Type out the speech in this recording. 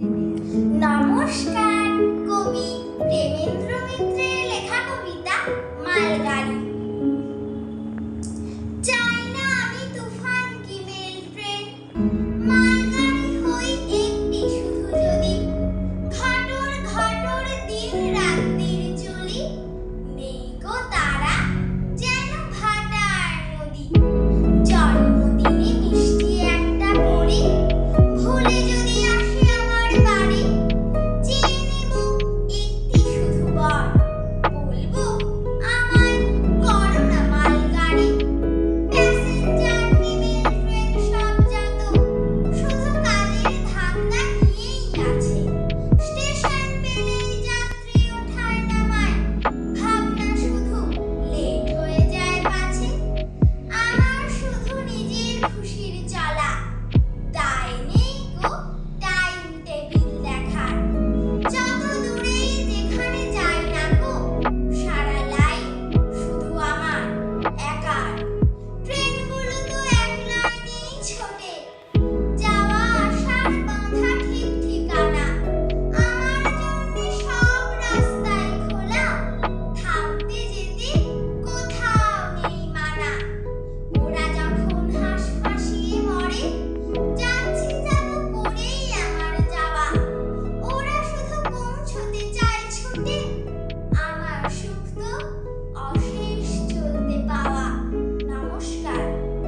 নমস্কার কবি প্রেমেন্দ্র মিত্রের লেখা কবিতা মালগাড়ি।